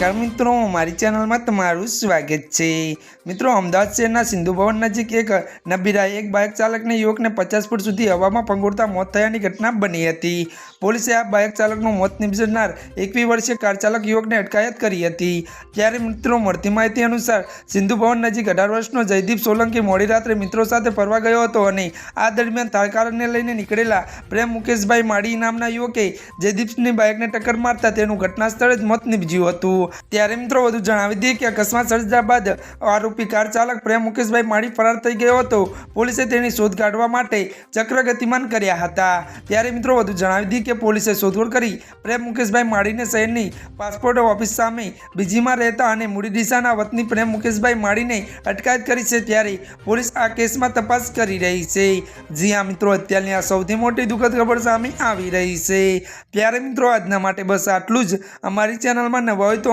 નમસ્કાર મિત્રો, મારી ચેનલમાં તમારું સ્વાગત છે. મિત્રો, અમદાવાદ શહેરના સિંધુ ભવન નજીક એક નબીરાએ એક બાઇક ચાલકને યુવકને પચાસ ફૂટ સુધી હવામાં પંગોળતા મોત થયાની ઘટના બની હતી. પોલીસે આ બાઇક ચાલકનું મોત નિપજનાર એકવી વર્ષીય કાર ચાલક યુવકને અટકાયત કરી હતી. ત્યારે મિત્રો, મળતી માહિતી અનુસાર સિંધુ ભવન નજીક અઢાર વર્ષનો જયદીપ સોલંકી મોડી રાત્રે મિત્રો સાથે ફરવા ગયો હતો અને આ દરમિયાન તારકારને લઈને નીકળેલા પ્રેમ મુકેશભાઈ માળી નામના યુવકે જયદીપની બાઇકને ટક્કર મારતા તેનું ઘટના સ્થળે જ મોત નીપજ્યું હતું. ત્યારે મિત્રો વધુ જણાવી દઈએ કે અકસ્માત સર્જા બાદ આરોપી કાર ચાલક પ્રેમ મુકેશભાઈ માળી ફરાર થઈ ગયો હતો. પોલીસે તેની શોધ કાઢવા માટે ચક્ર ગતિમાન કર્યા હતા. ત્યારે મિત્રો વધુ જણાવી દઈએ કે પોલીસે શોધખોળ કરી પ્રેમ મુકેશભાઈ માળીને શહેરની પાસપોર્ટ ઓફિસ સામે બીજીમાં રહેતા અને મૂડી દિશાના વતની પ્રેમ મુકેશભાઈ માળીને અટકાયત કરી છે ત્યારે પોલીસ આ કેસમાં તપાસ કરી રહી છે. જી હા મિત્રો, અત્યારની આ સૌથી મોટી દુઃખદ ખબર સામે આવી રહી છે. ત્યારે મિત્રો આજના માટે બસ આટલું જ. અમારી ચેનલમાં નવા હોય તો